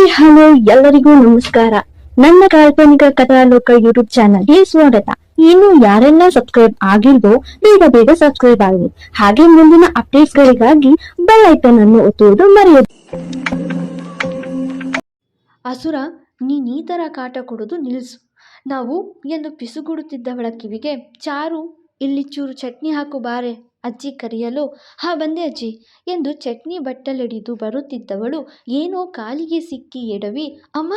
Hi, hello, ಎಲ್ಲರಿಗೂ ನಮಸ್ಕಾರ. ನನ್ನ ಕಾಲ್ಪನಿಕ ಕಥಾಲೋಕ ಯೂಟ್ಯೂಬ್ ಚಾನಲ್ಗೆ ಸ್ವಾಗತ. ಇನ್ನು ಯಾರೆಲ್ಲ ಸಬ್ಸ್ಕ್ರೈಬ್ ಆಗಿಲ್ವೋ, ಬೇಗ ಬೇಗ ಸಬ್ಸ್ಕ್ರೈಬ್ ಆಗಿ ಹಾಗೆ ಮುಂದಿನ ಅಪ್ಡೇಟ್ಸ್ ಗಳಿಗಾಗಿ ಬೆಲ್ ಐಕನ್ ಅನ್ನು ಒತ್ತುವುದು ಮರೆಯದು. ಅಸುರ, ನೀನ್ ಈ ಕಾಟ ಕೊಡೋದು ನಿಲ್ಸು. ನಾವು ಎಂದು ಪಿಸುಗುಡುತ್ತಿದ್ದವಳ ಕಿವಿಗೆ, ಚಾರು, ಇಲ್ಲಿ ಚೂರು ಚಟ್ನಿ ಹಾಕು ಬಾರೆ. ಅಜ್ಜಿ ಕರೆಯಲು, ಹಾ ಬಂದೆ ಅಜ್ಜಿ ಎಂದು ಚಟ್ನಿ ಬಟ್ಟಲಿಡಿದು ಬರುತ್ತಿದ್ದವಳು, ಏನೋ ಕಾಲಿಗೆ ಸಿಕ್ಕಿ ಎಡವಿ, ಅಮ್ಮ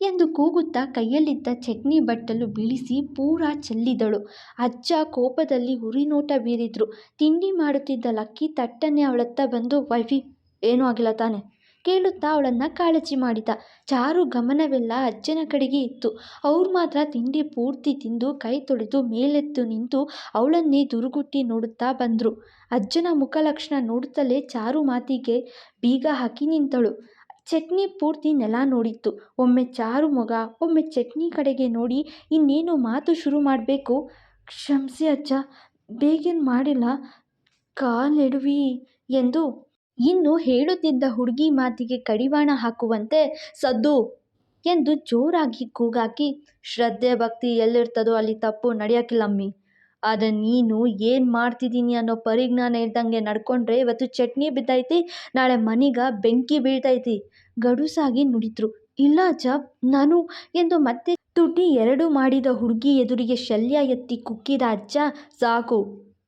ಎಂದು ಕೂಗುತ್ತಾ ಕೈಯಲ್ಲಿದ್ದ ಚಟ್ನಿ ಬಟ್ಟಲು ಬೀಳಿಸಿ ಪೂರಾ ಚೆಲ್ಲಿದಳು. ಅಜ್ಜ ಕೋಪದಲ್ಲಿ ಉರಿನೋಟ ಬೀರಿದ್ರು. ತಿಂಡಿ ಮಾಡುತ್ತಿದ್ದ ಲಕ್ಕಿ ತಟ್ಟನೆ ಅವಳತ್ತ ಬಂದು, ವೈಫಿ, ಏನೂ ಆಗಿಲ್ಲ ತಾನೆ. ಕೇಳುತ್ತಾ ಅವಳನ್ನ ಕಾಳಜಿ ಮಾಡಿದ. ಚಾರು ಗಮನವೆಲ್ಲ ಅಜ್ಜನ ಕಡೆಗೆ ಇತ್ತು. ಅವ್ರು ಮಾತ್ರ ತಿಂಡಿ ಪೂರ್ತಿ ತಿಂದು ಕೈ ತೊಳೆದು ಮೇಲೆತ್ತು ನಿಂತು ಅವಳನ್ನೇ ದುರುಗುಟ್ಟಿ ನೋಡುತ್ತಾ ಬಂದರು. ಅಜ್ಜನ ಮುಖಲಕ್ಷಣ ನೋಡುತ್ತಲೇ ಚಾರು ಮಾತಿಗೆ ಬೀಗ ಹಾಕಿ ನಿಂತಳು. ಚಟ್ನಿ ಪೂರ್ತಿ ನೆಲ ನೋಡಿತ್ತು. ಒಮ್ಮೆ ಚಾರು ಮೊಗ, ಒಮ್ಮೆ ಚಟ್ನಿ ಕಡೆಗೆ ನೋಡಿ ಇನ್ನೇನು ಮಾತು ಶುರು ಮಾಡಬೇಕು? ಕ್ಷಮಿಸಿ ಅಜ್ಜ, ಬೇಗೇನು ಮಾಡಿಲ್ಲ? ಕಾಲೆಡುವಿ ಎಂದು ಇನ್ನು ಹೇಳುತ್ತಿದ್ದ ಹುಡುಗಿ ಮಾತಿಗೆ ಕಡಿವಾಣ ಹಾಕುವಂತೆ ಸದ್ದು ಎಂದು ಜೋರಾಗಿ ಕೂಗಾಕಿ, ಶ್ರದ್ಧೆ ಭಕ್ತಿ ಎಲ್ಲಿರ್ತದೋ ಅಲ್ಲಿ ತಪ್ಪು ನಡೆಯೋಕ್ಕಿಲ್ಲಮ್ಮಿ ಆದರೆ ನೀನು ಏನು ಮಾಡ್ತಿದ್ದೀನಿ ಅನ್ನೋ ಪರಿಜ್ಞಾನ ಇದ್ದಂಗೆ ನಡ್ಕೊಂಡ್ರೆ ಇವತ್ತು ಚಟ್ನಿ ಬಿದ್ದೈತಿ, ನಾಳೆ ಮನೆಗ ಬೆಂಕಿ ಬೀಳ್ತೈತಿ. ಗಡುಸಾಗಿ ನುಡಿದ್ರು. ಇಲ್ಲ ಅಜ್ಜ, ನಾನು ಎಂದು ಮತ್ತೆ ತುಟಿ ಎರಡು ಮಾಡಿದ ಹುಡುಗಿ ಎದುರಿಗೆ ಶಲ್ಯ ಎತ್ತಿ ಕುಕ್ಕಿದ, ಅಜ್ಜ, ಸಾಕು.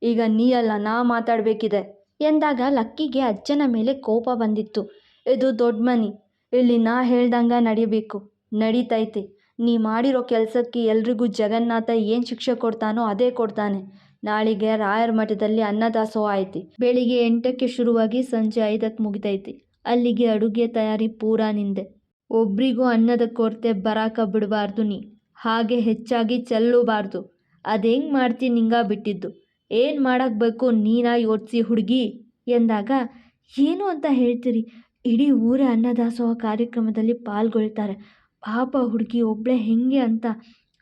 ಈಗ ನೀ ಅಲ್ಲ, ನಾ ಮಾತಾಡಬೇಕಿದೆ. ಎಂದಾಗ ಲಕ್ಕಿಗೆ ಅಜ್ಜನ ಮೇಲೆ ಕೋಪ ಬಂದಿತ್ತು. ಇದು ದೊಡ್ಡ ಮನೆ. ಇಲ್ಲಿ ನಾ ಹೇಳ್ದಂಗ ನಡಿಬೇಕು. ನಡೀತೈತೆ. ನೀ ಮಾಡಿರೋ ಕೆಲಸಕ್ಕೆ ಎಲ್ರಿಗೂ ಜಗನ್ನಾಥ ಏನು ಶಿಕ್ಷೆ ಕೊಡ್ತಾನೋ ಅದೇ ಕೊಡ್ತಾನೆ. ನಾಳಿಗೆ ರಾಯರ ಮಠದಲ್ಲಿ ಅನ್ನದಾಸೋ ಐತಿ ಬೆಳಿಗ್ಗೆ ಎಂಟಕ್ಕೆ ಶುರುವಾಗಿ ಸಂಜೆ ಐದಕ್ಕೆ ಮುಗಿತೈತಿ. ಅಲ್ಲಿಗೆ ಅಡುಗೆ ತಯಾರಿ ಪೂರಾ ನಿಂದೆ. ಒಬ್ರಿಗೂ ಅನ್ನದ ಕೊರತೆ ಬರಾಕ ಬಿಡಬಾರ್ದು ನೀ. ಹಾಗೆ ಹೆಚ್ಚಾಗಿ ಚೆಲ್ಲಬಾರ್ದು. ಅದು ಹೆಂಗೆ ಮಾಡ್ತೀನಿ ನಿಂಗ ಬಿಟ್ಟಿದ್ದು. ಏನು ಮಾಡಾಕಬೇಕು ನೀನಾ ಯೋಚಿಸಿ ಹುಡುಗಿ? ಎಂದಾಗ, ಏನು ಅಂತ ಹೇಳ್ತೀರಿ? ಇಡೀ ಊರೇ ಅನ್ನದಾಸೋಹ ಕಾರ್ಯಕ್ರಮದಲ್ಲಿ ಪಾಲ್ಗೊಳ್ತಾರೆ. ಪಾಪ ಹುಡುಗಿ ಒಬ್ಬಳೆ ಹೆಂಗೆ ಅಂತ?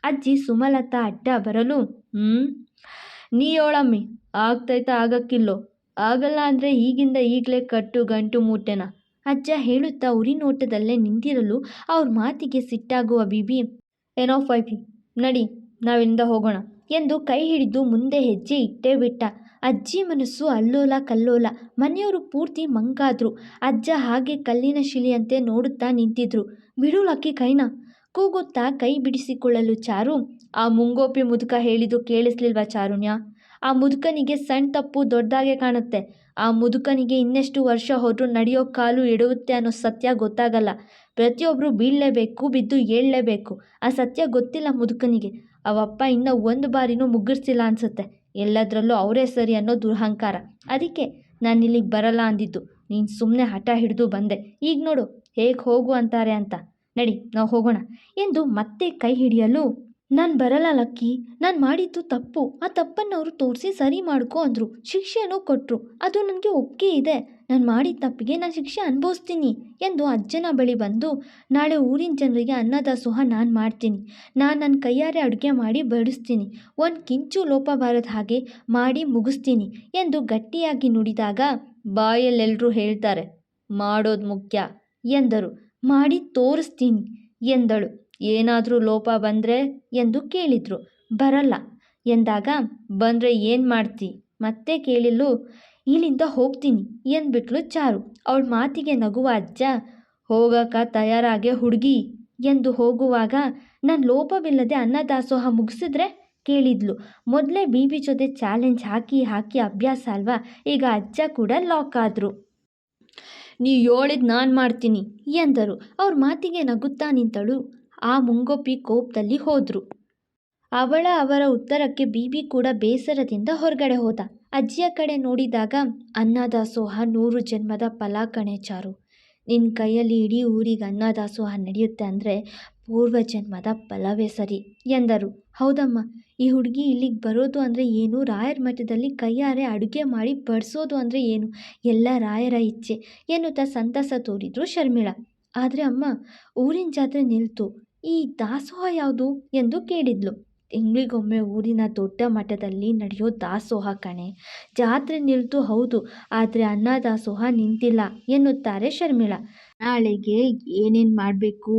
ಅಜ್ಜಿ ಸುಮಲತಾ, ಅಡ್ಡ ಬರಲು ಹ್ಞೂ ನೀ ಹೇಳಮ್ಮಿ ಆಗ್ತೈತಾ ಆಗಕ್ಕಿಲ್ಲೋ? ಆಗಲ್ಲ ಅಂದರೆ ಈಗಿಂದ ಈಗಲೇ ಕಟ್ಟು ಗಂಟು ಮೂಟೆನ? ಅಜ್ಜ ಹೇಳುತ್ತಾ ಉರಿ ನೋಟದಲ್ಲೇ ನಿಂತಿರಲು ಅವ್ರ ಮಾತಿಗೆ ಸಿಟ್ಟಾಗುವ ಬಿಬಿ. ಏನೋ ಫೈಫಿ ನಡಿ, ನಾವಿಂದ ಹೋಗೋಣ. ಎಂದು ಕೈ ಹಿಡಿದು ಮುಂದೆ ಹೆಜ್ಜೆ ಇಟ್ಟೇ ಬಿಟ್ಟ. ಅಜ್ಜಿ ಮನಸ್ಸು ಅಲ್ಲೋಲ ಕಲ್ಲೋಲ. ಮನೆಯವರು ಪೂರ್ತಿ ಮಂಗಾದ್ರು ಅಜ್ಜ ಹಾಗೆ ಕಲ್ಲಿನ ಶಿಲೆಯಂತೆ ನೋಡುತ್ತಾ ನಿಂತಿದ್ರು. ಬಿಡು ಲಕ್ಕಿ ಕೈನ. ಕೂಗುತ್ತಾ ಕೈ ಬಿಡಿಸಿಕೊಳ್ಳಲು ಚಾರು. ಆ ಮುಂಗೋಪಿ ಮುದುಕ ಹೇಳಿದು ಕೇಳಿಸ್ಲಿಲ್ವಾ ಚಾರುಣ್ಯ? ಆ ಮುದುಕನಿಗೆ ಸಣ್ಣ ತಪ್ಪು ದೊಡ್ಡದಾಗೆ ಕಾಣುತ್ತೆ. ಆ ಮುದುಕನಿಗೆ ಇನ್ನೆಷ್ಟು ವರ್ಷ ಹೋದರೂ ನಡೆಯೋ ಕಾಲು ಎಡುತ್ತೆ ಅನ್ನೋ ಸತ್ಯ ಗೊತ್ತಾಗಲ್ಲ. ಪ್ರತಿಯೊಬ್ಬರು ಬೀಳಲೇಬೇಕು, ಬಿದ್ದು ಏಳಲೇಬೇಕು. ಆ ಸತ್ಯ ಗೊತ್ತಿಲ್ಲ ಮುದುಕನಿಗೆ. ಅವಪ್ಪ ಇನ್ನೂ ಒಂದು ಬಾರಿನೂ ಮುಗ್ಗಿರ್ಸಿಲ್ಲ ಅನ್ಸುತ್ತೆ. ಎಲ್ಲದರಲ್ಲೂ ಅವರೇ ಸರಿ ಅನ್ನೋ ದುರಹಂಕಾರ. ಅದಕ್ಕೆ ನಾನು ಇಲ್ಲಿಗೆ ಬರಲ್ಲ ಅಂದಿದ್ದು. ನೀನು ಸುಮ್ಮನೆ ಹಠ ಹಿಡಿದು ಬಂದೆ. ಈಗ ನೋಡು, ಹೇಗೆ ಹೋಗು ಅಂತಾರೆ ಅಂತ. ನಡಿ, ನಾವು ಹೋಗೋಣ ಎಂದು ಮತ್ತೆ ಕೈ ಹಿಡಿಯಲು, ನಾನು ಬರಲ್ಲ ಲಕ್ಕಿ, ನಾನು ಮಾಡಿದ್ದು ತಪ್ಪು, ಆ ತಪ್ಪನ್ನು ಅವರು ತೋರಿಸಿ ಸರಿ ಮಾಡ್ಕೊ ಅಂದರು. ಶಿಕ್ಷೆನೂ ಕೊಟ್ಟರು ಅದು ನನಗೆ ಒಪ್ಪಿಗೆ ಇದೆ. ನಾನು ಮಾಡಿದ ತಪ್ಪಿಗೆ ನಾನು ಶಿಕ್ಷೆ ಅನುಭವಿಸ್ತೀನಿ ಎಂದು ಅಜ್ಜನ ಬಳಿ ಬಂದು, ನಾಳೆ ಊರಿನ ಜನರಿಗೆ ಅನ್ನದಾಸೋಹ ನಾನು ಮಾಡ್ತೀನಿ. ನಾನು ನನ್ನ ಕೈಯಾರೆ ಅಡುಗೆ ಮಾಡಿ ಬಡಿಸ್ತೀನಿ. ಒಂದು ಕಿಂಚು ಲೋಪ ಬಾರದ ಹಾಗೆ ಮಾಡಿ ಮುಗಿಸ್ತೀನಿ ಎಂದು ಗಟ್ಟಿಯಾಗಿ ನುಡಿದಾಗ ಬಾಯಲ್ಲೆಲ್ಲರೂ ಹೇಳ್ತಾರೆ, ಮಾಡೋದು ಮುಖ್ಯ ಎಂದರು. ಮಾಡಿ ತೋರಿಸ್ತೀನಿ ಎಂದಳು. ಏನಾದರೂ ಲೋಪ ಬಂದರೆ ಎಂದು ಕೇಳಿದರು. ಬರಲ್ಲ ಎಂದಾಗ, ಬಂದರೆ ಏನು ಮಾಡ್ತಿ? ಮತ್ತೆ ಕೇಳಿಲು ಇಲ್ಲಿಂದ ಹೋಗ್ತೀನಿ ಎಂದ್ಬಿಟ್ಲು ಚಾರು. ಅವಳ ಮಾತಿಗೆ ನಗುವ ಅಜ್ಜ, ಹೋಗಕ್ಕ ತಯಾರಾಗೆ ಹುಡುಗಿ ಎಂದು ಹೋಗುವಾಗ ನಾನು ಲೋಪವಿಲ್ಲದೆ ಅನ್ನದಾಸೋಹ ಮುಗಿಸಿದ್ರೆ ಕೇಳಿದ್ಲು. ಮೊದಲೇ ಬೀಬಿ ಜೊತೆ ಚಾಲೆಂಜ್ ಹಾಕಿ ಹಾಕಿ ಅಭ್ಯಾಸ ಅಲ್ವಾ? ಈಗ ಅಜ್ಜ ಕೂಡ ಲಾಕ್ ಆದರು. ನೀವು ಹೇಳಿದ್ ನಾನು ಮಾಡ್ತೀನಿ ಎಂದರು. ಅವ್ರ ಮಾತಿಗೆ ನಗುತ್ತಾ ನಿಂತಳು. ಆ ಮುಂಗೊಪ್ಪಿ ಕೋಪದಲ್ಲಿ ಹೋದ್ರು. ಅವಳ ಅವರ ಉತ್ತರಕ್ಕೆ ಬೀಬಿ ಕೂಡ ಬೇಸರದಿಂದ ಹೊರಗಡೆ ಹೋದ. ಅಜ್ಜಿಯ ಕಡೆ ನೋಡಿದಾಗ, ಅನ್ನದಾಸೋಹ ನೂರು ಜನ್ಮದ ಫಲ ಕಣೆ ಚಾರು. ನಿನ್ನ ಕೈಯಲ್ಲಿ ಇಡೀ ಊರಿಗೆ ಅನ್ನದಾಸೋಹ ನಡೆಯುತ್ತೆ ಅಂದರೆ ಪೂರ್ವ ಜನ್ಮದ ಫಲವೇ ಸರಿ ಎಂದರು. ಹೌದಮ್ಮ, ಈ ಹುಡುಗಿ ಇಲ್ಲಿಗೆ ಬರೋದು ಅಂದರೆ ಏನು? ರಾಯರ ಮಠದಲ್ಲಿ ಕೈಯಾರೆ ಅಡುಗೆ ಮಾಡಿ ಬಡಿಸೋದು ಅಂದರೆ ಏನು? ಎಲ್ಲ ರಾಯರ ಇಚ್ಛೆ ಎನ್ನುತ್ತಾ ಸಂತಸ ತೋರಿದ್ರು ಶರ್ಮಿಳ. ಆದರೆ ಅಮ್ಮ, ಊರಿನ ಜಾತ್ರೆ ನಿಲ್ತು. ಈ ದಾಸೋಹ ಯಾವುದು? ಎಂದು ಕೇಳಿದ್ಲು. ತಿಂಗಳಿಗೊಮ್ಮೆ ಊರಿನ ದೊಡ್ಡ ಮಠದಲ್ಲಿ ನಡೆಯೋ ದಾಸೋಹ ಕಣೆ. ಜಾತ್ರೆ ನಿಲ್ತು ಹೌದು, ಆದರೆ ಅನ್ನದಾಸೋಹ ನಿಂತಿಲ್ಲ ಎನ್ನುತ್ತಾರೆ ಶರ್ಮಿಳಾ. ನಾಳೆಗೆ ಏನೇನು ಮಾಡಬೇಕು,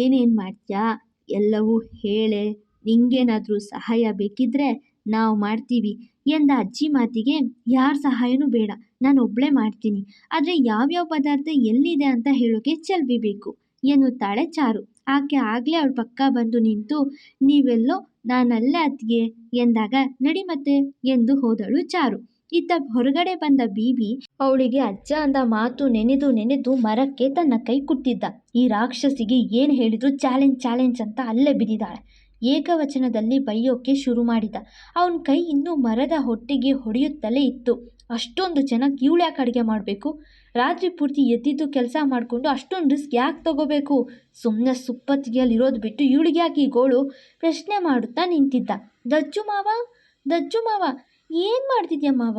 ಏನೇನು ಮಾಡ್ತೀಯಾ, ಎಲ್ಲವೂ ಹೇಳೆ, ನಿಂಗೇನಾದರೂ ಸಹಾಯ ಬೇಕಿದ್ರೆ ನಾವು ಮಾಡ್ತೀವಿ ಎಂದ ಅಜ್ಜಿ ಮಾತಿಗೆ ಯಾರ ಸಹಾಯನೂ ಬೇಡ ನಾನು ಒಬ್ಬಳೇ ಮಾಡ್ತೀನಿ. ಆದರೆ ಯಾವ್ಯಾವ ಪದಾರ್ಥ ಎಲ್ಲಿದೆ ಅಂತ ಹೇಳೋಕೆ ಚೆಲ್ಬಿಬೇಕು ಎನ್ನುತ್ತಾಳೆ ಚಾರು. ಆಕೆ ಆಗಲೇ ಅವಳ ಪಕ್ಕ ಬಂದು ನಿಂತು, ನೀವೆಲ್ಲೋ ನಾನಲ್ಲೇ ಅತ್ತಿಗೆ? ಎಂದಾಗ, ನಡಿ ಮತ್ತೆ, ಎಂದು ಹೋದಳು ಚಾರು. ಇತ್ತ ಹೊರಗಡೆ ಬಂದ ಬೀಬಿ ಅವಳಿಗೆ ಅಜ್ಜ ಅಂದ ಮಾತು ನೆನೆದು ನೆನೆದು ಮರಕ್ಕೆ ತನ್ನ ಕೈ ಕುಟ್ಟಿದ್ದ. ಈ ರಾಕ್ಷಸಿಗೆ ಏನು ಹೇಳಿದ್ರು ಚಾಲೆಂಜ್ ಚಾಲೆಂಜ್ ಅಂತ ಅಲ್ಲೇ ಬಿದ್ದಿದ್ದಾಳೆ. ಏಕವಚನದಲ್ಲಿ ಬೈಯೋಕೆ ಶುರು ಮಾಡಿದ. ಅವನ ಕೈ ಇನ್ನೂ ಮರದ ಹೊಟ್ಟೆಗೆ ಹೊಡೆಯುತ್ತಲೇ ಇತ್ತು. ಅಷ್ಟೊಂದು ಜನ ಇವಳ್ಯಾಕೆ ಅಡುಗೆ ಮಾಡಬೇಕು? ರಾತ್ರಿ ಪೂರ್ತಿ ಎದ್ದಿದ್ದು ಕೆಲಸ ಮಾಡಿಕೊಂಡು ಅಷ್ಟೊಂದು ರಿಸ್ಕ್ ಯಾಕೆ ತಗೋಬೇಕು? ಸುಮ್ಮನೆ ಸುಪ್ಪತ್ತಿಗೆಯಲ್ಲಿರೋದು ಬಿಟ್ಟು ಇವಳಿಗೆ ಯಾಕೆ ಈ ಗೋಳು? ಪ್ರಶ್ನೆ ಮಾಡುತ್ತಾ ನಿಂತಿದ್ದ. ದಜ್ಜು ಮಾವ? ದಜ್ಜು ಮಾವ, ಏನು ಮಾಡ್ತಿದ್ಯಾ ಮಾವ?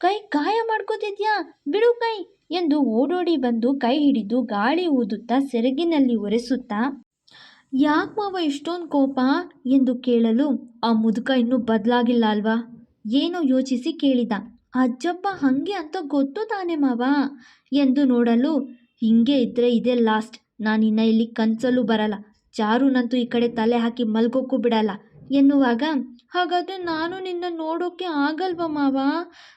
ಕೈ ಗಾಯ ಮಾಡ್ಕೋತಿದ್ಯಾ? ಬಿಡು ಕೈ! ಎಂದು ಓಡೋಡಿ ಬಂದು ಕೈ ಹಿಡಿದು ಗಾಳಿ ಊದುತ್ತಾ ಸೆರಗಿನಲ್ಲಿ ಒರೆಸುತ್ತಾ, ಯಾಕೆ ಮಾವ ಇಷ್ಟೊಂದು ಕೋಪ? ಎಂದು ಕೇಳಲು ಆ ಮುದುಕ ಇನ್ನೂ ಬದಲಾಗಿಲ್ಲ ಅಲ್ವಾ? ಏನೋ ಯೋಚಿಸಿ ಕೇಳಿದ. ಅಜ್ಜಪ್ಪ ಹಾಗೆ ಅಂತ ಗೊತ್ತು ತಾನೇ ಮಾವ? ಎಂದು ನೋಡಲು, ಹಿಂಗೆ ಇದ್ದರೆ ಇದೇ ಲಾಸ್ಟ್. ನಾನಿನ್ನ ಇಲ್ಲಿ ಕನ್ಸಲ್ಲೂ ಬರಲ್ಲ. ಚಾರುನಂತೂ ಈ ಕಡೆ ತಲೆ ಹಾಕಿ ಮಲ್ಗೋಕ್ಕೂ ಬಿಡಲ್ಲ. ಎನ್ನುವಾಗ, ಹಾಗಾದರೆ ನಾನು ನಿನ್ನ ನೋಡೋಕೆ ಆಗಲ್ವಾ ಮಾವ?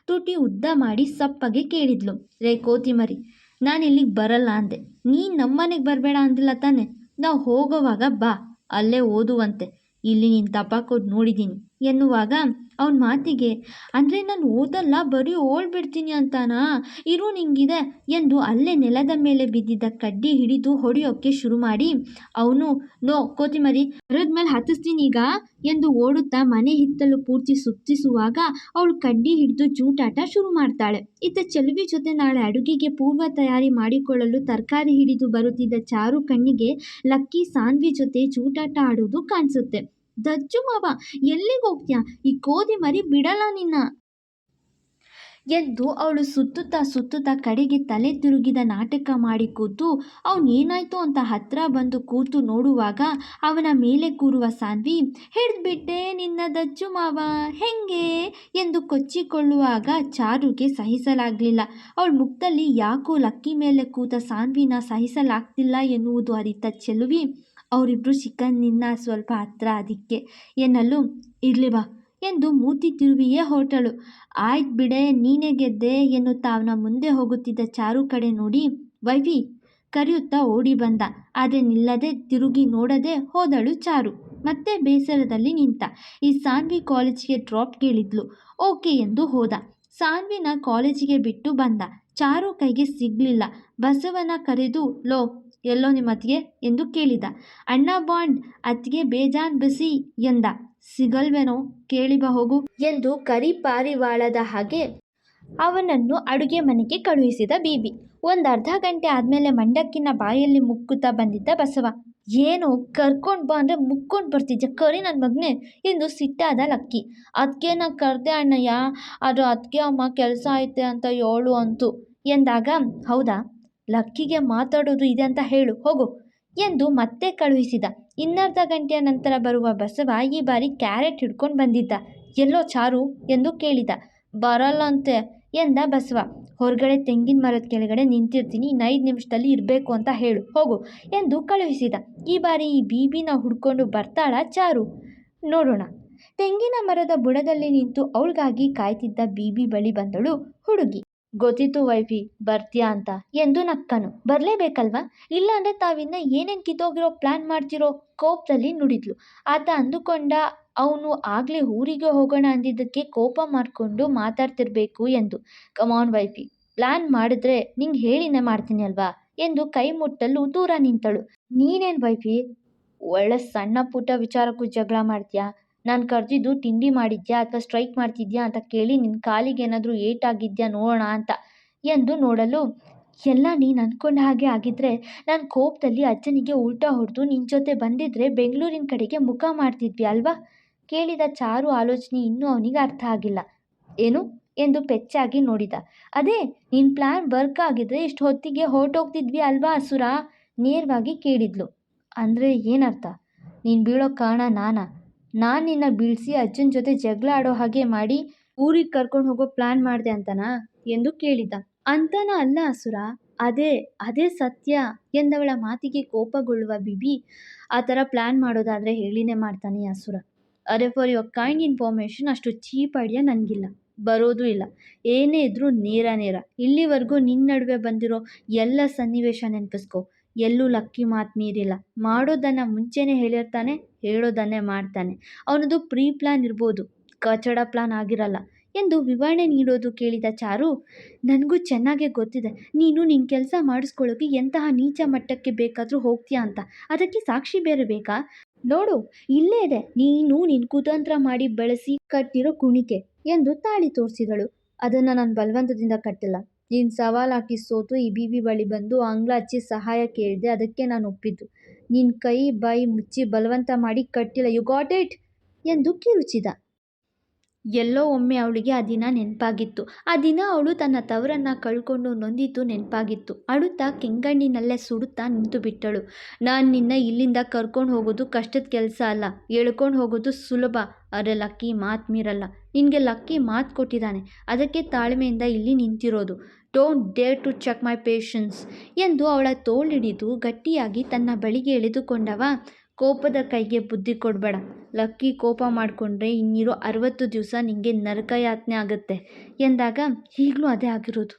ತುಟಿ ಉದ್ದ ಮಾಡಿ ಸಪ್ಪಗೆ ಕೇಳಿದ್ಲು. ರೇ ಕೋತಿಮರಿ ನಾನು ಇಲ್ಲಿಗೆ ಬರಲ್ಲ ಅಂದೆ. ನೀನು ನಮ್ಮನೆಗೆ ಬರಬೇಡ ಅಂದಿಲ್ಲ ತಾನೆ? ನಾವು ಹೋಗೋವಾಗ ಬಾ, ಅಲ್ಲೇ ಓದುವಂತೆ. ಇಲ್ಲಿ ನೀನು ತಪ್ಪಾಕೋದು ನೋಡಿದ್ದೀನಿ ಎನ್ನುವಾಗ ಅವನ ಮಾತಿಗೆ, ಅಂದರೆ ನಾನು ಓದಲ್ಲ, ಬರೀ ಓಡ್ಬಿಡ್ತೀನಿ ಅಂತಾನಾ? ಇರು ನಿಂಗಿದೆ ಎಂದು ಅಲ್ಲೇ ನೆಲದ ಮೇಲೆ ಬಿದ್ದಿದ್ದ ಕಡ್ಡಿ ಹಿಡಿದು ಹೊಡೆಯೋಕ್ಕೆ ಶುರು ಮಾಡಿ. ಅವನು, ನೋ, ಕೋತಿಮರಿ ಮರದ ಮೇಲೆ ಹತ್ತಿಸ್ತೀನಿ ಈಗ ಎಂದು ಓಡುತ್ತಾ ಮನೆ ಹಿತ್ತಲು ಪೂರ್ತಿ ಸುತ್ತಿಸುವಾಗ ಅವಳು ಕಡ್ಡಿ ಹಿಡಿದು ಜೂಟಾಟ ಶುರು ಮಾಡ್ತಾಳೆ. ಇತ್ತ ಚೆಲುವಿ ಜೊತೆ ನಾಳೆ ಅಡುಗೆಗೆ ಪೂರ್ವ ತಯಾರಿ ಮಾಡಿಕೊಳ್ಳಲು ತರಕಾರಿ ಹಿಡಿದು ಬರುತ್ತಿದ್ದ ಚಾರು ಕಣ್ಣಿಗೆ ಲಕ್ಕಿ ಸಾನ್ವಿ ಜೊತೆ ಜೂಟಾಟ ಆಡೋದು ಕಾಣಿಸುತ್ತೆ. ದಜ್ಜು ಮಾವ, ಎಲ್ಲಿಗೆ ಹೋಗ್ತೀಯಾ? ಈ ಗೋಧಿ ಮರಿ ಬಿಡಲ್ಲ ನಿನ್ನ. ಎಂದು ಅವಳು ಸುತ್ತುತ್ತಾ ಸುತ್ತುತ್ತಾ ಕಡೆಗೆ ತಲೆ ತಿರುಗಿದ ನಾಟಕ ಮಾಡಿ ಕೂತು ಅವನೇನಾಯ್ತು ಅಂತ ಹತ್ರ ಬಂದು ಕೂತು ನೋಡುವಾಗ ಅವನ ಮೇಲೆ ಕೂರುವ ಸಾನ್ವಿ, ಹಿಡಿದ್ಬಿಟ್ಟೆ ನಿನ್ನ ದಜ್ಜು ಮಾವ, ಹೆಂಗೆ? ಎಂದು ಕೊಚ್ಚಿಕೊಳ್ಳುವಾಗ ಚಾರುಗೆ ಸಹಿಸಲಾಗಲಿಲ್ಲ. ಅವಳ ಮುಖದಲ್ಲಿ ಯಾಕೋ ಲಕ್ಕಿ ಮೇಲೆ ಕೂತ ಸಾನ್ವಿನ ಸಹಿಸಲಾಗ್ತಿಲ್ಲ ಎನ್ನುವುದು ಅರಿತ ಚೆಲುವಿ. ಅವರಿಬ್ಬರು ಚಿಕನ್ನಿನ ಸ್ವಲ್ಪ ಹತ್ರ ಅದಕ್ಕೆ. ಎನ್ನಲು ಇರಲಿ ಬಾ ಎಂದು ಮೂತಿ ತಿರುವಿಯೇ ಹೊರಟಳು. ಆಯ್ತು ಬಿಡೆ, ನೀನೇ ಗೆದ್ದೆ ಎನ್ನುತ್ತಾ ತಾವನ ಮುಂದೆ ಹೋಗುತ್ತಿದ್ದ ಚಾರು ಕಡೆ ನೋಡಿ ವೈವಿ ಕರೆಯುತ್ತಾ ಓಡಿ ಬಂದ. ಆದರೆ ನಿಲ್ಲದೆ, ತಿರುಗಿ ನೋಡದೆ ಹೋದಳು ಚಾರು. ಮತ್ತೆ ಬೇಸರದಲ್ಲಿ ನಿಂತ. ಈ ಸಾನ್ವಿ ಕಾಲೇಜಿಗೆ ಡ್ರಾಪ್ ಕೇಳಿದ್ಲು. ಓಕೆ ಎಂದು ಹೋದ. ಸಾನ್ವಿನ ಕಾಲೇಜಿಗೆ ಬಿಟ್ಟು ಬಂದ. ಚಾರು ಕೈಗೆ ಸಿಗಲಿಲ್ಲ. ಬಸವನ ಕರೆದು, ಲೋ ಎಲ್ಲೋ ನಿಮ್ಮ ಅತ್ತಿಗೆ ಎಂದು ಕೇಳಿದ. ಅಣ್ಣ ಬಾಂಡ್, ಅತ್ತಿಗೆ ಬೇಜಾನ್ ಬಿಸಿ ಎಂದ. ಸಿಗಲ್ವೇನೋ ಕೇಳಿ ಬಾ ಹೋಗು ಎಂದು ಕರಿ ಪಾರಿವಾಳದ ಹಾಗೆ ಅವನನ್ನು ಅಡುಗೆ ಮನೆಗೆ ಕಳುಹಿಸಿದ ಬೀಬಿ. ಒಂದು ಅರ್ಧ ಗಂಟೆ ಆದಮೇಲೆ ಮಂಡಕ್ಕಿನ ಬಾಯಲ್ಲಿ ಮುಕ್ಕುತ್ತಾ ಬಂದಿದ್ದ ಬಸವ. ಏನು, ಕರ್ಕೊಂಡು ಬಾ ಅಂದರೆ ಮುಕ್ಕೊಂಡು ಬರ್ತಿದ್ದೆ ಕರಿ ನನ್ನ ಮಗನೇ ಎಂದು ಸಿಟ್ಟಾದ ಲಕ್ಕಿ. ಅದಕ್ಕೆ ನಾ ಕರೆದೆ ಅಣ್ಣಯ್ಯ? ಅದು ಅದಕ್ಕೆ ಅಮ್ಮ ಕೆಲಸ ಐತೆ ಅಂತ ಹೇಳು ಅಂತು ಎಂದಾಗ, ಹೌದಾ? ಲಕ್ಕಿಗೆ ಮಾತಾಡೋದು ಇದೆ ಅಂತ ಹೇಳು, ಹೋಗು ಎಂದು ಮತ್ತೆ ಕಳುಹಿಸಿದ. ಇನ್ನರ್ಧ ಗಂಟೆಯ ನಂತರ ಬರುವ ಬಸವ ಈ ಬಾರಿ ಕ್ಯಾರೆಟ್ ಹಿಡ್ಕೊಂಡು ಬಂದಿದ್ದ. ಎಲ್ಲೋ ಚಾರು ಎಂದು ಕೇಳಿದ. ಬರಲ್ಲಂತೆ ಎಂದ ಬಸವ. ಹೊರಗಡೆ ತೆಂಗಿನ ಮರದ ಕೆಳಗಡೆ ನಿಂತಿರ್ತೀನಿ, ಇನ್ನು ನಿಮಿಷದಲ್ಲಿ ಇರಬೇಕು ಅಂತ ಹೇಳು, ಹೋಗು ಎಂದು ಕಳುಹಿಸಿದ. ಈ ಬಾರಿ ಈ ಬೀಬಿನ ಹುಡ್ಕೊಂಡು ಬರ್ತಾಳ ಚಾರು. ನೋಡೋಣ. ತೆಂಗಿನ ಮರದ ಬುಡದಲ್ಲಿ ನಿಂತು ಅವಳಿಗಾಗಿ ಕಾಯ್ತಿದ್ದ ಬೀಬಿ ಬಳಿ ಬಂದಳು ಹುಡುಗಿ. ಗೊತ್ತಿತ್ತು ವೈಫಿ, ಬರ್ತೀಯಾ ಅಂತ. ಎಂದು ನಕ್ಕನು. ಬರಲೇಬೇಕಲ್ವಾ? ಇಲ್ಲಾಂದರೆ ತಾವಿನ್ನ ಏನೇನು ಕಿತ್ತೋಗಿರೋ ಪ್ಲ್ಯಾನ್ ಮಾಡ್ತಿರೋ ಕೋಪದಲ್ಲಿ ನುಡಿದ್ಲು. ಆತ ಅಂದುಕೊಂಡ, ಅವನು ಆಗಲೇ ಊರಿಗೆ ಹೋಗೋಣ ಅಂದಿದ್ದಕ್ಕೆ ಕೋಪ ಮಾಡಿಕೊಂಡು ಮಾತಾಡ್ತಿರ್ಬೇಕು ಎಂದು. ಕಮಾನ್ ವೈಫಿ ಪ್ಲ್ಯಾನ್ ಮಾಡಿದ್ರೆ ನಿಂಗೆ ಹೇಳಿನೇ ಮಾಡ್ತೀನಿ ಅಲ್ವಾ? ಎಂದು ಕೈ ಮುಟ್ಟಲು ದೂರ ನಿಂತಳು. ನೀನೇನು ವೈಫಿ, ಒಳ್ಳೆ ಸಣ್ಣ ಪುಟ್ಟ ವಿಚಾರಕ್ಕೂ ಜಗಳ ಮಾಡ್ತೀಯಾ? ನಾನು ಕರೆದಿದ್ದು ತಿಂಡಿ ಮಾಡಿದ್ಯಾ ಅಥವಾ ಸ್ಟ್ರೈಕ್ ಮಾಡ್ತಿದ್ಯಾ ಅಂತ ಕೇಳಿ ನಿನ್ನ ಕಾಲಿಗೆ ಏನಾದರೂ ಏಟಾಗಿದ್ಯಾ ನೋಡೋಣ ಅಂತ ಎಂದು ನೋಡಲು, ಎಲ್ಲ ನೀನು ಅಂದ್ಕೊಂಡ ಹಾಗೆ ಆಗಿದ್ದರೆ ನಾನು ಕೋಪದಲ್ಲಿ ಅಜ್ಜನಿಗೆ ಉಲ್ಟಾ ಹೊಡೆದು ನಿನ್ನ ಜೊತೆ ಬಂದಿದ್ದರೆ ಬೆಂಗಳೂರಿನ ಕಡೆಗೆ ಮುಖ ಮಾಡ್ತಿದ್ವಿ ಅಲ್ವಾ? ಕೇಳಿದ ಚಾರು ಆಲೋಚನೆ ಇನ್ನೂ ಅವನಿಗೆ ಅರ್ಥ ಆಗಿಲ್ಲ. ಏನು? ಎಂದು ಪೆಚ್ಚಾಗಿ ನೋಡಿದ. ಅದೇ ನಿನ್ನ ಪ್ಲ್ಯಾನ್ ವರ್ಕ್ ಆಗಿದ್ರೆ ಇಷ್ಟು ಹೊತ್ತಿಗೆ ಹೊರಟೋಗ್ತಿದ್ವಿ ಅಲ್ವಾ ಅಸುರ? ನೇರವಾಗಿ ಕೇಳಿದ್ಲು. ಅಂದರೆ ಏನರ್ಥ? ನೀನು ಬೀಳೋ ಕಾರಣ ನಾನಾ? ನಾನು ನಿನ್ನ ಬೀಳಿಸಿ ಅಜ್ಜನ ಜೊತೆ ಜಗಳ ಆಡೋ ಹಾಗೆ ಮಾಡಿ ಊರಿಗೆ ಕರ್ಕೊಂಡು ಹೋಗೋ ಪ್ಲಾನ್ ಮಾಡಿದೆ ಅಂತನಾ? ಎಂದು ಕೇಳಿದ. ಅಂತನ ಅಲ್ಲ ಅಸುರ. ಅದೇ ಅದೇ ಸತ್ಯ ಎಂದವಳ ಮಾತಿಗೆ ಕೋಪಗೊಳ್ಳುವ ಬಿಬಿ ಆ ಥರ ಪ್ಲ್ಯಾನ್ ಮಾಡೋದಾದರೆ ಹೇಳಿನೇ ಮಾಡ್ತಾನೆ ಅಸುರ. ಅರೆ ಫಾರ್ ಯುವರ್ ಕೈಂಡ್ ಇನ್ಫಾರ್ಮೇಷನ್ ಅಷ್ಟು ಚೀಪ್ ಐಡಿಯಾ ನನಗಿಲ್ಲ. ಬರೋದು ಇಲ್ಲ. ಏನೇ ಇದ್ರೂ ನೇರ ನೇರ. ಇಲ್ಲಿವರೆಗೂ ನಿನ್ನ ನಡುವೆ ಬಂದಿರೋ ಎಲ್ಲ ಸನ್ನಿವೇಶ ನೆನಪಿಸ್ಕೊ. ಎಲ್ಲೂ ಲಕ್ಕಿ ಮಾತು ಮೀರಿಲ್ಲ. ಮಾಡೋದನ್ನು ಮುಂಚೆನೇ ಹೇಳಿರ್ತಾನೆ, ಹೇಳೋದನ್ನೇ ಮಾಡ್ತಾನೆ. ಅವನದು ಪ್ರೀ ಪ್ಲಾನ್ ಇರ್ಬೋದು, ಕಚಡ ಪ್ಲಾನ್ ಆಗಿರಲ್ಲ. ಎಂದು ವಿವರಣೆ ನೀಡೋದು ಕೇಳಿದ ಚಾರು, ನನಗೂ ಚೆನ್ನಾಗೇ ಗೊತ್ತಿದೆ. ನೀನು ನಿನ್ನ ಕೆಲಸ ಮಾಡಿಸ್ಕೊಳ್ಳೋಕೆ ಎಂತಹ ನೀಚ ಮಟ್ಟಕ್ಕೆ ಬೇಕಾದರೂ ಹೋಗ್ತೀಯಾ ಅಂತ. ಅದಕ್ಕೆ ಸಾಕ್ಷಿ ಬೇರೆ ಬೇಕಾ? ನೋಡು, ಇಲ್ಲೇ ಇದೆ. ನೀನು ನಿನ್ನ ಕುತಂತ್ರ ಮಾಡಿ ಬೆಳೆಸಿ ಕಟ್ಟಿರೋ ಕುಣಿಕೆ ಎಂದು ತಾಳಿ ತೋರಿಸಿದಳು. ಅದನ್ನು ನಾನು ಬಲವಂತದಿಂದ ಕಟ್ಟಿಲ್ಲ. ನೀನು ಸವಾಲು ಹಾಕಿ ಸೋತು ಈ ಬಿ ಬಿ ಬಳಿ ಬಂದು ಆಂಗ್ಲ ಹಚ್ಚಿ ಸಹಾಯ ಕೇಳಿದೆ ಅದಕ್ಕೆ ನಾನು ಒಪ್ಪಿದ್ದು. ನಿನ್ನ ಕೈ, ಬಾಯಿ ಮುಚ್ಚಿ ಬಲವಂತ ಮಾಡಿ ಕಟ್ಟಿಲ್ಲ. ಯು ಗಾಟ್ ಇಟ್ ಎಂದು ಕಿರುಚಿದ. ಎಲ್ಲೋ ಒಮ್ಮೆ ಅವಳಿಗೆ ಆ ದಿನ ನೆನಪಾಗಿತ್ತು. ಆ ದಿನ ಅವಳು ತನ್ನ ತವರನ್ನು ಕಳ್ಕೊಂಡು ನೊಂದಿದ್ದು ನೆನಪಾಗಿತ್ತು. ಅಳುತ್ತಾ ಕೆಂಗಣ್ಣಿನಲ್ಲೇ ಸುಡುತ್ತಾ ನಿಂತು ಬಿಟ್ಟಳು. ನಾನು ನಿನ್ನ ಇಲ್ಲಿಂದ ಕರ್ಕೊಂಡು ಹೋಗೋದು ಕಷ್ಟದ ಕೆಲಸ ಅಲ್ಲ. ಎಳ್ಕೊಂಡು ಹೋಗೋದು ಸುಲಭ. ಅರೆ ಲಕ್ಕಿ ಮಾತು ಮೀರಲ್ಲ. ನಿನಗೆ ಲಕ್ಕಿ ಮಾತು ಕೊಟ್ಟಿದ್ದಾನೆ ಅದಕ್ಕೆ ತಾಳ್ಮೆಯಿಂದ ಇಲ್ಲಿ ನಿಂತಿರೋದು. Don't dare to check my patience ಎಂದು ಅವಳ ತೋಳಿಡಿದು ಗಟ್ಟಿಯಾಗಿ ತನ್ನ ಬಳಿಗೆ ಎಳೆದುಕೊಂಡವ. ಕೋಪದ ಕೈಗೆ ಬುದ್ಧಿ ಕೊಡಬೇಡ. ಲಕ್ಕಿ ಕೋಪ ಮಾಡಿಕೊಂಡ್ರೆ ಇನ್ನಿರೋ ಅರವತ್ತು ದಿವಸ ನಿನಗೆ ನರಕಯಾತನೆ ಆಗುತ್ತೆ. ಎಂದಾಗ ಈಗಲೂ ಅದೇ ಆಗಿರೋದು.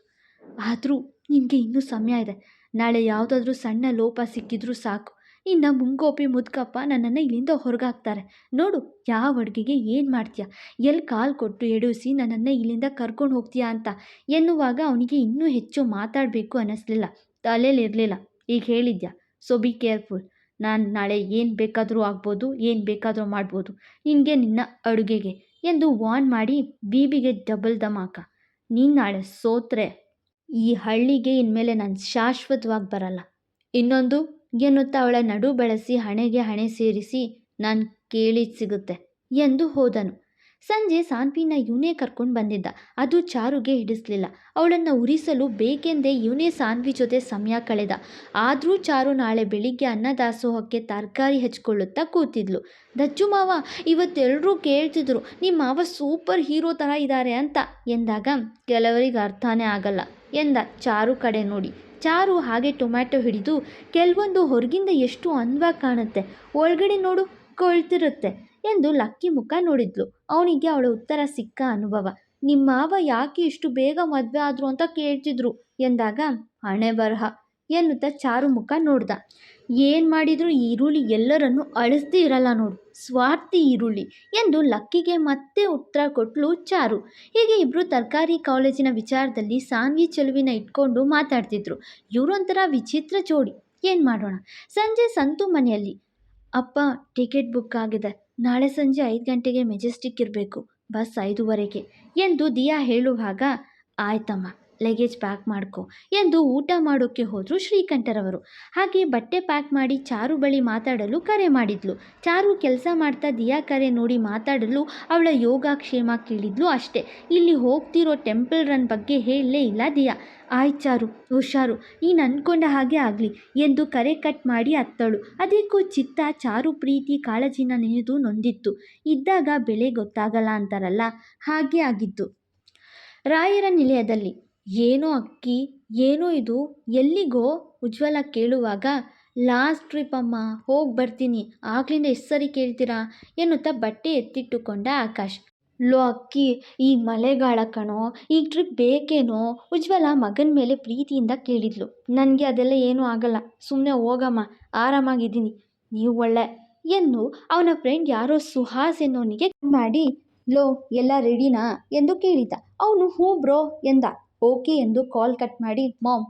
ಆದರೂ ನಿನಗೆ ಇನ್ನೂ ಸಮಯ ಇದೆ. ನಾಳೆ ಯಾವುದಾದ್ರೂ ಸಣ್ಣ ಲೋಪ ಸಿಕ್ಕಿದ್ರೂ ಸಾಕು. ಇನ್ನು ಮುಂಗೋಪಿ ಮುದ್ಕಪ್ಪ ನನ್ನನ್ನು ಇಲ್ಲಿಂದ ಹೊರಗಾಕ್ತಾರೆ. ನೋಡು, ಯಾವ ಅಡುಗೆಗೆ ಏನು ಮಾಡ್ತೀಯ? ಎಲ್ಲಿ ಕಾಲು ಕೊಟ್ಟು ಎಡುವಿಸಿ ನನ್ನನ್ನು ಇಲ್ಲಿಂದ ಕರ್ಕೊಂಡು ಹೋಗ್ತೀಯಾ ಅಂತ ಎನ್ನುವಾಗ ಅವನಿಗೆ ಇನ್ನೂ ಹೆಚ್ಚು ಮಾತಾಡಬೇಕು ಅನ್ನಿಸ್ಲಿಲ್ಲ ತಲೆಯಲ್ಲಿರಲಿಲ್ಲ ಈಗ ಹೇಳಿದ್ಯಾ? ಸೊ ಬಿ ಕೇರ್ಫುಲ್ ನಾನು ನಾಳೆ ಏನು ಬೇಕಾದರೂ ಆಗ್ಬೋದು, ಏನು ಬೇಕಾದರೂ ಮಾಡ್ಬೋದು. ನಿನಗೆ ನಿನ್ನ ಅಡುಗೆಗೆ ಎಂದು ವಾನ್ ಮಾಡಿ ಬೀಬಿಗೆ ಡಬಲ್ ಧಮಾಕ ನೀನು ನಾಳೆ ಸೋತ್ರೆ. ಈ ಹಳ್ಳಿಗೆ ಇನ್ಮೇಲೆ ನಾನು ಶಾಶ್ವತವಾಗಿ ಬರಲ್ಲ. ಇನ್ನೊಂದು, ಎನ್ನುತ್ತಾ ಅವಳ ನಡು ಬಳಸಿ ಹಣೆಗೆ ಹಣೆ ಸೇರಿಸಿ ನಾನು ಕೇಳಿದ್ ಸಿಗುತ್ತೆ ಎಂದು ಹೋದನು. ಸಂಜೆ ಸಾನ್ವಿನ ಇವನೇ ಕರ್ಕೊಂಡು ಬಂದಿದ್ದ. ಅದು ಚಾರುಗೆ ಹಿಡಿಸ್ಲಿಲ್ಲ. ಅವಳನ್ನು ಉರಿಸಲು ಬೇಕೆಂದೇ ಇವನೇ ಸಾನ್ವಿ ಜೊತೆ ಸಮಯ ಕಳೆದ. ಆದರೂ ಚಾರು ನಾಳೆ ಬೆಳಿಗ್ಗೆ ಅನ್ನದಾಸೋಹಕ್ಕೆ ತರಕಾರಿ ಹಚ್ಕೊಳ್ಳುತ್ತಾ ಕೂತಿದ್ಲು. ದಜ್ಜು ಮಾವ ಇವತ್ತೆಲ್ಲರೂ ಕೇಳ್ತಿದ್ರು, ನಿಮ್ಮ ಮಾವ ಸೂಪರ್ ಹೀರೋ ಥರ ಇದ್ದಾರೆ ಅಂತ ಎಂದಾಗ, ಕೆಲವರಿಗೆ ಅರ್ಥನೇ ಆಗಲ್ಲ ಎಂದ ಚಾರು ಕಡೆ ನೋಡಿ. ಚಾರು ಹಾಗೆ ಟೊಮ್ಯಾಟೊ ಹಿಡಿದು, ಕೆಲವೊಂದು ಹೊರಗಿಂದ ಎಷ್ಟು ಅಂದವಾಗಿ ಕಾಣುತ್ತೆ. ಒಳಗಡೆ ನೋಡು, ಕೊಳ್ತಿರುತ್ತೆ. ಎಂದು ಲಕ್ಕಿ ಮುಖ ನೋಡಿದ್ಲು. ಅವನಿಗೆ ಅವಳ ಉತ್ತರ ಸಿಕ್ಕ ಅನುಭವ. ನಿಮ್ಮ ಮಾವ ಯಾಕೆ ಇಷ್ಟು ಬೇಗ ಮದುವೆ ಆದರು ಅಂತ ಕೇಳ್ತಿದ್ರು? ಎಂದಾಗ, ಹಣೆ ಬರಹ ಎನ್ನುತ್ತಾ ಚಾರು ಮುಖ ನೋಡ್ದ. ಏನು ಮಾಡಿದ್ರು ಈರುಳ್ಳಿ ಎಲ್ಲರನ್ನು ಅಳಿಸ್ದೇ ಇರಲ್ಲ ನೋಡು, ಸ್ವಾರ್ಥಿ ಈರುಳ್ಳಿ ಎಂದು ಲಕ್ಕಿಗೆ ಮತ್ತೆ ಉತ್ತರ ಕೊಟ್ಲು ಚಾರು. ಹೀಗೆ ಇಬ್ಬರು ತರಕಾರಿ ಕಾಲೇಜಿನ ವಿಚಾರದಲ್ಲಿ ಸಾನ್ವಿ ಚೆಲುವಿನ ಇಟ್ಕೊಂಡು ಮಾತಾಡ್ತಿದ್ರು. ಇವರೊಂಥರ ವಿಚಿತ್ರ ಜೋಡಿ, ಏನು ಮಾಡೋಣ? ಸಂಜೆ ಸಂತು ಮನೆಯಲ್ಲಿ. ಅಪ್ಪ, ಟಿಕೆಟ್ ಬುಕ್ ಆಗಿದೆ. ನಾಳೆ ಸಂಜೆ ಐದು ಗಂಟೆಗೆ ಮೆಜೆಸ್ಟಿಕ್ ಇರಬೇಕು ಬಸ್ ಐದುವರೆಗೆ ಎಂದು ದಿಯಾ ಹೇಳುವಾಗ ಆಯ್ತಮ್ಮ. ಲಗೇಜ್ ಪ್ಯಾಕ್ ಮಾಡ್ಕೊ ಎಂದು ಊಟ ಮಾಡೋಕ್ಕೆ ಹೋದರು ಶ್ರೀಕಂಠರವರು ಹಾಗೆ ಬಟ್ಟೆ ಪ್ಯಾಕ್ ಮಾಡಿ ಚಾರು ಬಳಿ ಮಾತಾಡಲು ಕರೆ ಮಾಡಿದ್ಲು. ಚಾರು ಕೆಲಸ ಮಾಡ್ತಾ ದಿಯಾ ಕರೆ ನೋಡಿ ಮಾತಾಡಲು ಅವಳ ಯೋಗಕ್ಷೇಮ ಕೇಳಿದ್ಲು ಅಷ್ಟೇ. ಇಲ್ಲಿ ಹೋಗ್ತಿರೋ ಟೆಂಪಲ್ ರನ್ ಬಗ್ಗೆ ಹೇಳಲೇ ಇಲ್ಲ ದಿಯಾ. ಆಯ್ತು ಚಾರು, ಹುಷಾರು, ನೀನು ಅಂದ್ಕೊಂಡ ಹಾಗೆ ಆಗಲಿ ಎಂದು ಕರೆ ಕಟ್ ಮಾಡಿ ಅತ್ತಳು. ಅದಕ್ಕೂ ಚಿತ್ತ ಚಾರು ಪ್ರೀತಿ ಕಾಳಜಿನ ನೆನೆದು ನೊಂದಿತ್ತು. ಇದ್ದಾಗ ಬೆಲೆ ಗೊತ್ತಾಗಲ್ಲ ಅಂತಾರಲ್ಲ, ಹಾಗೆ ಆಗಿದ್ದು ರಾಯರ ನಿಲಯದಲ್ಲಿ ಏನೋ ಅಕ್ಕಿ, ಏನೋ ಇದು, ಎಲ್ಲಿಗೋ? ಉಜ್ವಲ ಕೇಳುವಾಗ, ಲಾಸ್ಟ್ ಟ್ರಿಪ್ ಅಮ್ಮ, ಹೋಗಿ ಬರ್ತೀನಿ. ಆಗ್ಲಿಂದ ಎಷ್ಟು ಸರಿ ಕೇಳ್ತೀರಾ? ಎನ್ನುತ್ತಾ ಬಟ್ಟೆ ಎತ್ತಿಟ್ಟುಕೊಂಡ ಆಕಾಶ್. ಲೋ ಅಕ್ಕಿ, ಈ ಮಳೆಗಾಲ ಕಣೋ, ಈ ಟ್ರಿಪ್ ಬೇಕೇನೋ? ಉಜ್ವಲ ಮಗನ ಮೇಲೆ ಪ್ರೀತಿಯಿಂದ ಕೇಳಿದ್ಲು. ನನಗೆ ಅದೆಲ್ಲ ಏನೂ ಆಗಲ್ಲ. ಸುಮ್ಮನೆ ಹೋಗಮ್ಮ. ಆರಾಮಾಗಿದ್ದೀನಿ. ನೀವು ಒಳ್ಳೆ ಎಂದು ಅವನ ಫ್ರೆಂಡ್ ಯಾರೋ ಸುಹಾಸ್ ಎನ್ನೋನಿಗೆ ಮಾಡಿ, ಲೋ, ಎಲ್ಲ ರೆಡಿನಾ? ಎಂದು ಕೇಳಿದ. ಅವನು, ಹ್ಞೂ ಬ್ರೋ ಎಂದ. ಓಕೆ ಎಂದು ಕಾಲ್ ಕಟ್ ಮಾಡಿ, ಮಾಮ್,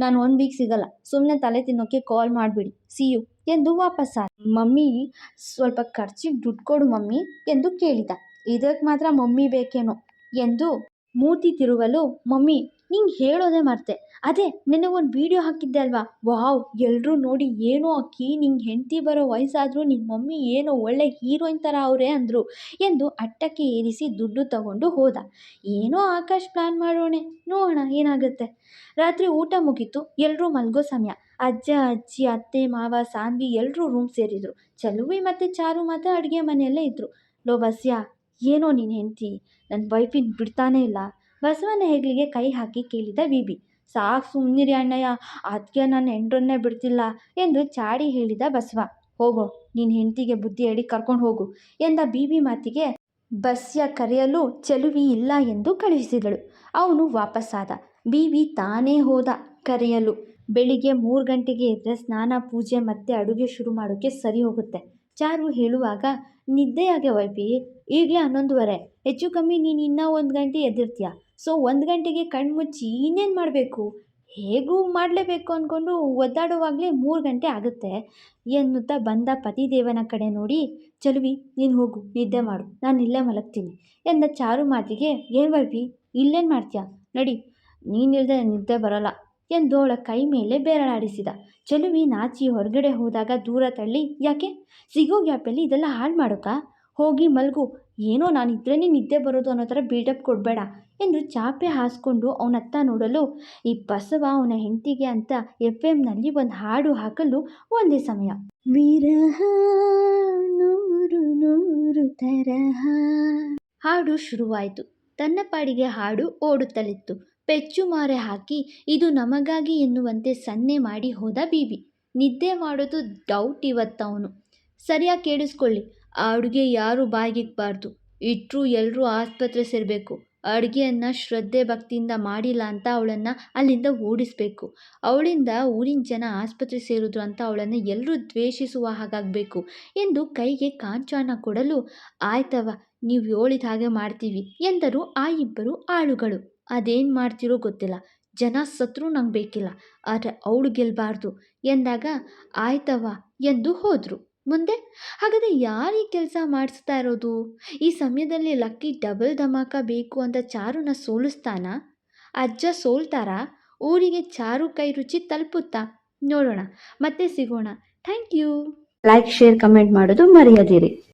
ನಾನು ಒನ್ ವೀಕ್ ಸಿಗಲ್ಲ. ಸುಮ್ಮನೆ ತಲೆ ತಿನ್ನೋಕ್ಕೆ ಕಾಲ್ ಮಾಡಿಬಿಡಿ. See you. ಎಂದು ವಾಪಸ್ ಆದ ಮಮ್ಮಿ, ಸ್ವಲ್ಪ ಖರ್ಚಿಗೆ ದುಡ್ಡು ಕೊಡು ಮಮ್ಮಿ, ಎಂದು ಕೇಳಿದ. ಇದಕ್ಕೆ ಮಾತ್ರ ಮಮ್ಮಿ ಬೇಕೇನೋ ಎಂದು ಮೂತಿ ತಿರುಗಲು ಮಮ್ಮಿ ನಿಂಗೆ ಹೇಳೋದೇ ಮರ್ತೆ. ಅದೇ ನೆನ್ನೆ ಒಂದು ವಿಡಿಯೋ ಹಾಕಿದ್ದೆ ಅಲ್ವಾ? ವಾವ್ ಎಲ್ಲರೂ ನೋಡಿ ಏನೋ ಅಕ್ಕಿ ನಿಂಗೆ ಹೆಂಡತಿ ಬರೋ ವಯಸ್ಸಾದರೂ ನಿಮ್ಮ ಮಮ್ಮಿ ಏನೋ ಒಳ್ಳೆ ಹೀರೋಯಿನ್ ಥರ ಅವರೇ ಅಂದರು ಎಂದು ಅಟ್ಟಕ್ಕೆ ಏರಿಸಿ ದುಡ್ಡು ತಗೊಂಡು ಹೋದ. ಏನೋ ಆಕಾಶ್ ಪ್ಲ್ಯಾನ್ ಮಾಡೋಣೆ, ನೋಡೋಣ ಏನಾಗುತ್ತೆ. ರಾತ್ರಿ ಊಟ ಮುಗೀತು ಎಲ್ಲರೂ ಮಲಗೋ ಸಮಯ. ಅಜ್ಜ, ಅಜ್ಜಿ, ಅತ್ತೆ, ಮಾವ, ಸಾನ್ವಿ ಎಲ್ಲರೂ ರೂಮ್ ಸೇರಿದರು. ಚಲುವಿ ಮತ್ತು ಚಾರು ಮಾತ್ರ ಅಡುಗೆ ಮನೆಯಲ್ಲೇ ಇದ್ದರು ಲೋ, ಬಸ್ಯಾ, ಏನೋ ನೀನು ಹೆಂಡತಿ? ನನ್ನ ವೈಫಿನ ಬಿಡ್ತಾನೇ ಇಲ್ಲ. ಬಸವನ ಹೆಗಲಿಗೆ ಕೈ ಹಾಕಿ ಕೇಳಿದ ಬಿಬಿ ಸಾಕು ಸುಮ್ಮನಿರಿ ಅಣ್ಣಯ್ಯ ಅದಕ್ಕೆ ನಾನು ಹೆಂಡ್ರನ್ನೇ ಬಿಡ್ತಿಲ್ಲ ಎಂದು ಚಾಡಿ ಹೇಳಿದ ಬಸವ. ಹೋಗೋ ನಿನ್ನ ಹೆಂಡತಿಗೆ ಬುದ್ಧಿ ಹೇಳಿ ಕರ್ಕೊಂಡು ಹೋಗು ಎಂದ ಬೀಬಿ ಮಾತಿಗೆ ಬಸ್ಯ ಕರೆಯಲು ಚೆಲುವಿ ಇಲ್ಲ ಎಂದು ಕಳುಹಿಸಿದಳು. ಅವನು ವಾಪಸ್ಸಾದ ಬೀಬಿ ತಾನೇ ಹೋದ ಕರೆಯಲು. ಬೆಳಿಗ್ಗೆ ಮೂರು ಗಂಟೆಗೆ ಎದ್ದರೆ ಸ್ನಾನ, ಪೂಜೆ ಮತ್ತೆ ಅಡುಗೆ ಶುರು ಮಾಡೋಕ್ಕೆ ಸರಿ ಹೋಗುತ್ತೆ. ಚಾರು ಹೇಳುವಾಗ, ನಿದ್ದೆಯಾಗೆ ವೈಪಿ ಈಗಲೇ ಹನ್ನೊಂದುವರೆ. ಹೆಚ್ಚು ಕಮ್ಮಿ ನೀನು ಇನ್ನೂ ಒಂದು ಗಂಟೆ ಎದ್ದಿರ್ತೀಯ? ಸೊ ಒಂದು ಗಂಟೆಗೆ ಕಣ್ಮುಚ್ಚಿ ಇನ್ನೇನು ಮಾಡಬೇಕು? ಹೇಗೂ ಮಾಡಲೇಬೇಕು ಅಂದ್ಕೊಂಡು ಒದ್ದಾಡುವಾಗಲೇ ಮೂರು ಗಂಟೆ ಆಗುತ್ತೆ. ಎನ್ನುತ್ತಾ ಬಂದ ಪತಿದೇವನ ಕಡೆ ನೋಡಿ, ಚಲುವಿ, ನೀನು ಹೋಗು, ನಿದ್ದೆ ಮಾಡು, ನಾನು ಇಲ್ಲೇ ಮಲಗ್ತೀನಿ ಎಂದ ಚಾರು ಮಾತಿಗೆ, ಏನು ಬರ್ಬಿ ಇಲ್ಲೇನು ಮಾಡ್ತೀಯ? ನಡಿ ನೀನಿಲ್ಲದೆ ನಿದ್ದೆ ಬರೋಲ್ಲ ಎಂದು ಅವಳ ಕೈ ಮೇಲೆ ಬೇರಳಾಡಿಸಿದ. ಚಲುವಿ ನಾಚಿ ಹೊರಗಡೆ ಹೋದಾಗ ದೂರ ತಳ್ಳಿ, ಯಾಕೆ? ಸಿಗೋ ಗ್ಯಾಪಲ್ಲಿ ಇದೆಲ್ಲ ಹಾಳು ಮಾಡೋಕ? ಹೋಗಿ ಮಲಗು, ಏನೋ ನಾನು ಇದ್ರೇ ನಿದ್ದೆ ಬರೋದು ಅನ್ನೋ ಥರ ಬಿಲ್ಡಪ್ ಕೊಡಬೇಡ. ಎಂದು ಚಾಪೆ ಹಾಸ್ಕೊಂಡು ಅವನತ್ತ ನೋಡಲು ಈ ಬಸವ ಅವನ ಹೆಂಡತಿಗೆ ಅಂತ ಎಫ್ ಎಂನಲ್ಲಿ ಒಂದು ಹಾಡು ಹಾಕಲು ಒಂದೇ ಸಮಯ. ವಿರಹ ನೂರು ನೂರು ತರಹ. ಹಾಡು ಶುರುವಾಯಿತು. ತನ್ನ ಪಾಡಿಗೆ ಹಾಡು ಓಡುತ್ತಲಿತ್ತು. ಪೆಚ್ಚು ಮಾರೆ ಹಾಕಿ ಇದು ನಮಗಾಗಿ ಎನ್ನುವಂತೆ ಸನ್ನೆ ಮಾಡಿ ಹೋದ ಬೀಬಿ. ನಿದ್ದೆ ಮಾಡೋದು ಡೌಟ್ ಇವತ್ತವನು. ಸರಿಯಾಗಿ ಕೇಳಿಸ್ಕೊಳ್ಳಿ. ಆ ಅಡುಗೆ ಯಾರೂ ಬಾಯಿಗಿಕ್ಬಾರ್ದು ಇಟ್ಟರೂ ಎಲ್ಲರೂ ಆಸ್ಪತ್ರೆ ಸೇರಬೇಕು. ಅಡುಗೆಯನ್ನು ಶ್ರದ್ಧೆ ಭಕ್ತಿಯಿಂದ ಮಾಡಿಲ್ಲ ಅಂತ ಅವಳನ್ನು ಅಲ್ಲಿಂದ ಓಡಿಸಬೇಕು. ಅವಳಿಂದ ಊರಿನ ಜನ ಆಸ್ಪತ್ರೆ ಸೇರಿದ್ರು ಅಂತ ಅವಳನ್ನು ಎಲ್ಲರೂ ದ್ವೇಷಿಸುವ ಹಾಗಾಗಬೇಕು ಎಂದು ಕೈಗೆ ಕಾಂಚಾನ ಕೊಡಲು ಆಯ್ತವ ನೀವು ಹೇಳಿದ ಹಾಗೆ ಮಾಡ್ತೀವಿ ಎಂದರು ಆ ಇಬ್ಬರು ಆಳುಗಳು. ಅದೇನು ಮಾಡ್ತಿರೋ ಗೊತ್ತಿಲ್ಲ, ಜನ ಸತ್ರು ನಂಗೆ ಬೇಕಿಲ್ಲ, ಆದರೆ ಅವಳು ಗೆಲ್ಲಬಾರ್ದು ಎಂದಾಗ ಆಯ್ತವ ಎಂದು ಹೋದರು. ಮುಂದೆ? ಹಾಗಾದರೆ ಯಾರು ಈ ಕೆಲಸ ಮಾಡಿಸ್ತಾ ಇರೋದು? ಈ ಸಮಯದಲ್ಲಿ ಲಕ್ಕಿ ಡಬಲ್ ಧಮಾಕ ಬೇಕು ಅಂತ ಚಾರುನ ಸೋಲಿಸ್ತಾನ? ಅಜ್ಜ ಸೋಲ್ತಾರಾ? ಊರಿಗೆ ಚಾರು ಕೈ ರುಚಿ ತಲುಪುತ್ತಾ? ನೋಡೋಣ, ಮತ್ತೆ ಸಿಗೋಣ. Thank you. Like share comment ಮಾಡೋದು ಮರೆಯದಿರಿ.